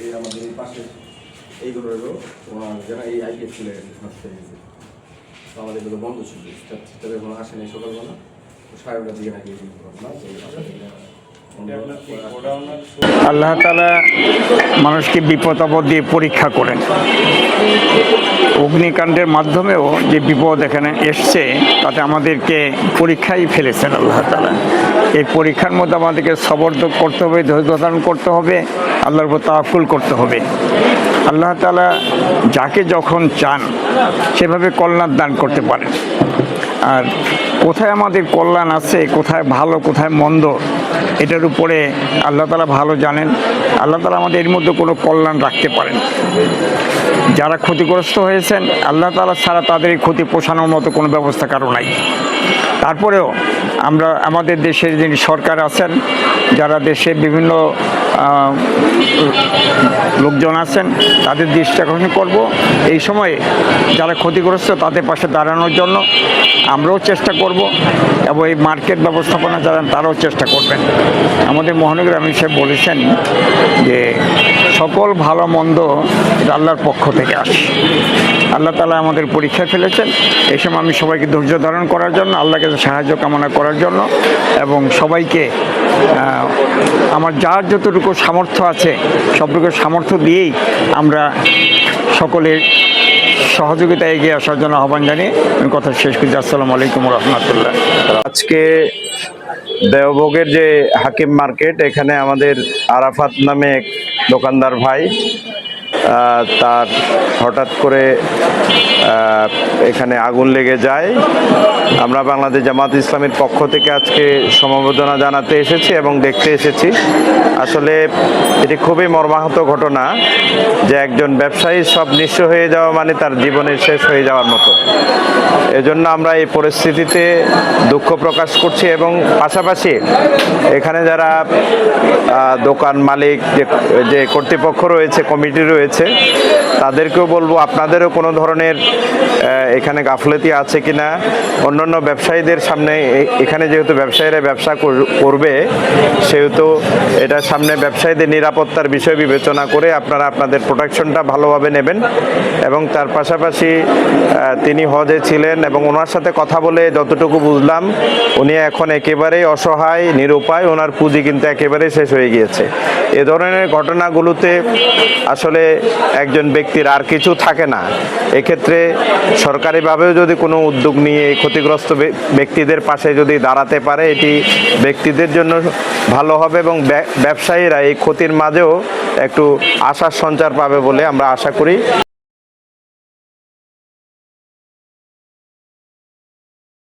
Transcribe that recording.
এই আমাদের এই পাশে এইগুলো হলো তোমার যারা এই আইপিএস চলে গেছে নষ্ট আমাদের এগুলো বন্ধ ছিল সিস্টেমে এখন আসেনি সকালবেলা সাড়ে দিকে নাকি এই আল্লাহ তালা মানুষকে বিপদ আপদ দিয়ে পরীক্ষা করেন। অগ্নিকাণ্ডের মাধ্যমেও যে বিপদ এখানে এসছে, তাতে আমাদেরকে পরীক্ষাই ফেলেছেন আল্লাহ তালা এই পরীক্ষার মধ্যে আমাদেরকে সবর করতে হবে, ধৈর্য ধারণ করতে হবে, আল্লাহর উপর তাফুল করতে হবে। আল্লাহ তালা যাকে যখন চান, সেভাবে কল্যাণ দান করতে পারেন। আর কোথায় আমাদের কল্যাণ আছে, কোথায় ভালো, কোথায় মন্দ এটার উপরে আল্লাহ তালা ভালো জানেন। আল্লাহ তালা আমাদের এর মধ্যে কোনো কল্যাণ রাখতে পারেন। যারা ক্ষতিগ্রস্ত হয়েছেন, আল্লাহ তালা ছাড়া তাদের এই ক্ষতি পোষানোর মতো কোনো ব্যবস্থা কারও নাই। তারপরেও আমরা, আমাদের দেশের যিনি সরকার আছেন, যারা দেশে বিভিন্ন লোকজন আছেন, তাদের দৃষ্টি আকর্ষণ করব। এই সময়ে যারা ক্ষতিগ্রস্ত, তাদের পাশে দাঁড়ানোর জন্য আমরাও চেষ্টা করব এবং এই মার্কেট ব্যবস্থাপনা যারা, তারাও চেষ্টা করবেন। আমাদের মহানগর আমির সাহেব বলেছেন যে সকল ভালো মন্দ এটা আল্লাহর পক্ষ থেকে আসে। আল্লাহ তালা আমাদের পরীক্ষা ফেলেছেন। এই সময় আমি সবাইকে ধৈর্য ধারণ করার জন্য, আল্লাহকে সাহায্য কামনা করার জন্য এবং সবাইকে আমার যার যতটুকু সামর্থ্য আছে, সবটুকু সামর্থ্য দিয়েই আমরা সকলের সহযোগিতা এগিয়ে আসার জন্য আহ্বান জানিয়ে আমি কথা শেষ করছি। আসসালামু আলাইকুম রহমতুল্লাহ। আজকে দেওভোগের যে হাকিম মার্কেট এখানে আমাদের আরাফাত নামে এক দোকানদার ভাই তার হঠাৎ করে এখানে আগুন লেগে যায়। আমরা বাংলাদেশ জামাত ইসলামের পক্ষ থেকে আজকে সমবেদনা জানাতে এসেছি এবং দেখতে এসেছি। আসলে এটি খুবই মর্মাহত ঘটনা যে একজন ব্যবসায়ী সব নিঃস্ব হয়ে যাওয়া মানে তার জীবনের শেষ হয়ে যাওয়ার মতো। এজন্য আমরা এই পরিস্থিতিতে দুঃখ প্রকাশ করছি এবং পাশাপাশি এখানে যারা দোকান মালিক যে কর্তৃপক্ষ রয়েছে, কমিটি রয়েছে তাদেরকেও বলব, আপনাদেরও কোনো ধরনের এখানে গাফলতি আছে কিনা? অন্যান্য ব্যবসায়ীদের সামনে এখানে যেহেতু ব্যবসায়ীরা ব্যবসা কর- করবে, সেহেতু এটার সামনে ব্যবসায়ীদের নিরাপত্তার বিষয় বিবেচনা করে আপনারা আপনাদের প্রোটেকশনটা ভালোভাবে নেবেন। এবং তার পাশাপাশি তিনি হজে ছিলেন এবং ওনার সাথে কথা বলে যতটুকু বুঝলাম, উনি এখন একেবারেই অসহায়, নিরুপায়, ওনার পুঁজি কিন্তু একেবারেই শেষ হয়ে গিয়েছে। এ ধরনের ঘটনাগুলোতে আসলে একজন ব্যক্তির আর কিছু থাকে না। এক্ষেত্রে সরকারিভাবেও যদি কোনো উদ্যোগ নিয়ে ক্ষতিগ্রস্ত ব্যক্তিদের পাশে যদি দাঁড়াতে পারে, এটি ব্যক্তিদের জন্য ভালো হবে এবং ব্যব- ব্যবসায়ীরা এই ক্ষতির মাঝেও একটু আশার সঞ্চার পাবে বলে আমরা আশা করি।